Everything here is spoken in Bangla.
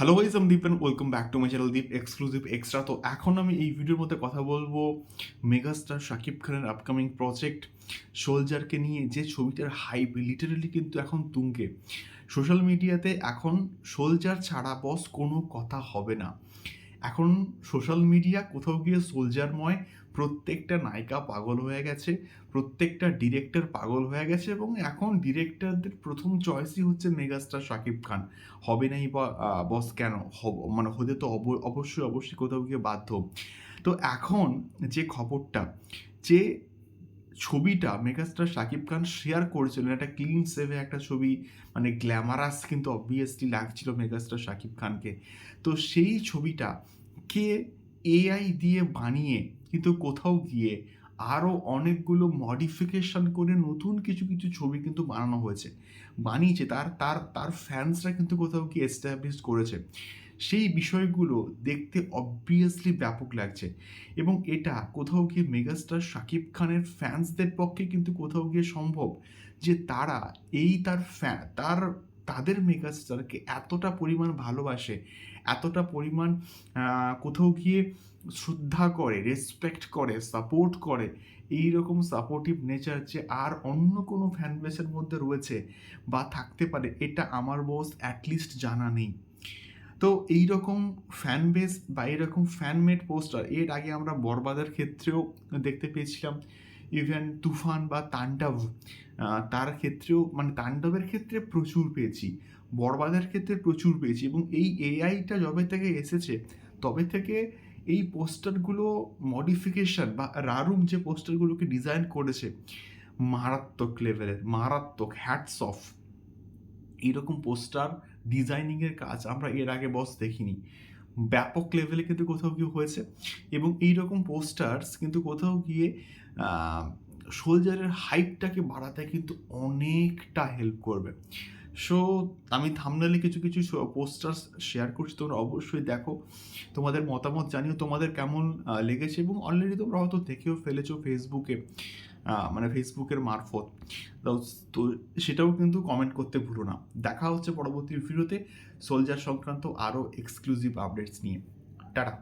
হ্যালো গাইজ আমি Deep and welcome back to my channel Deep exclusive extra তো এখন আমি এই ভিডিওর মধ্যে কথা বলব মেগাস্টার শাকিব খানের আপকামিং প্রজেক্ট সোলজারকে নিয়ে, যে ছবিটার হাইপ লিটারেলি কিন্তু এখন তুঙ্গে। সোশ্যাল মিডিয়াতে এখন সোলজার ছাড়া বস কোনো কথা হবে না। এখন সোশ্যাল মিডিয়া কোথাও গিয়ে সোলজারময় প্রত্যেকটা নায়িকা পাগল হয়ে গেছে, প্রত্যেকটা ডিরেক্টর পাগল হয়ে গেছে এবং এখন ডিরেক্টরদের প্রথম চয়েসই হচ্ছে মেগাস্টার শাকিব খান। হবে নাই বা বস কেন? হব- মানে হতে তো অব- অবশ্যই অবশ্যই কোথাও গিয়ে বাধ্য। তো এখন যে খবরটা, যে ছবিটা মেগাস্টার শাকিব খান শেয়ার করেছিলেন। একটা ক্লিন সেভে একটা ছবি। মানে গ্ল্যামারাস কিন্তু অবভিয়াসলি লাগছিল মেগাস্টার শাকিব খানকে। তো সেই ছবিটা কে এআই দিয়ে বানিয়ে কিন্তু কোথাও গিয়ে আরও অনেকগুলো মডিফিকেশন করে নতুন কিছু কিছু ছবি কিন্তু বানানো হয়েছে। বানিয়েছে। তার তার তার ফ্যান্সরা কিন্তু কোথাও কি এস্টাবলিশ করেছে। সেই বিষয়গুলো দেখতে অবভিয়াসলি ব্যাপক লাগছে। এবং এটা কোথাও গিয়ে মেগাস্টার শাকিব খানের ফ্যান্সদের পক্ষে কিন্তু কোথাও গিয়ে সম্ভব যে তারা এই তার ফ্যা তার, তাদের মেগাস্টারকে এতটা পরিমাণ ভালোবাসে, এতটা পরিমাণ কোথাও গিয়ে শ্রদ্ধা করে রেসপেক্ট করে সাপোর্ট করে এই রকম সাপোর্টিভ নেচার যে আর অন্য কোনো ফ্যান বেসের মধ্যে রয়েছে বা থাকতে পারে, এটা আমার বস অ্যাটলিস্ট জানা নেই। তো এই রকম ফ্যান বেস বা এরকম ফ্যানমেড পোস্টার এর আগে আমরা বরবাদের ক্ষেত্রেও দেখতে পেয়েছিলাম। ইভেন তুফান বা তাণ্ডব তার ক্ষেত্রেও মানে তাণ্ডবের ক্ষেত্রে প্রচুর পেয়েছি। বরবাদের ক্ষেত্রে প্রচুর পেয়েছি এবং এই এআইটা যবে থেকে এসেছে, তবে থেকে এই পোস্টারগুলো মডিফিকেশন বা রারুম যে পোস্টারগুলোকে ডিজাইন করেছে, মারাত্মক লেভেলের মারাত্মক হ্যাটস অফ এইরকম পোস্টার ডিজাইনিংয়ের কাজ আমরা এর আগে বস দেখিনি। ব্যাপক লেভেলে কিন্তু কোথাও গিয়ে হয়েছে এবং এই রকম পোস্টার্স কিন্তু কোথাও গিয়ে সোলজারের হাইপটাকে বাড়াতে কিন্তু অনেকটা হেল্প করবে। সো আমি থামনালে কিছু কিছু পোস্টার্স শেয়ার করছি, তোমরা অবশ্যই দেখো। তোমাদের মতামত জানিও, তোমাদের কেমন লেগেছে এবং অলরেডি তোমরা হয়তো দেখেও ফেলেছো ফেসবুকে মানে ফেসবুকের মারফত। তো সেটাও কিন্তু কমেন্ট করতে ভুলো না। দেখা হচ্ছে পরবর্তী ভিডিওতে সোলজার সংক্রান্ত আরও এক্সক্লুসিভ আপডেটস নিয়ে। টাটা।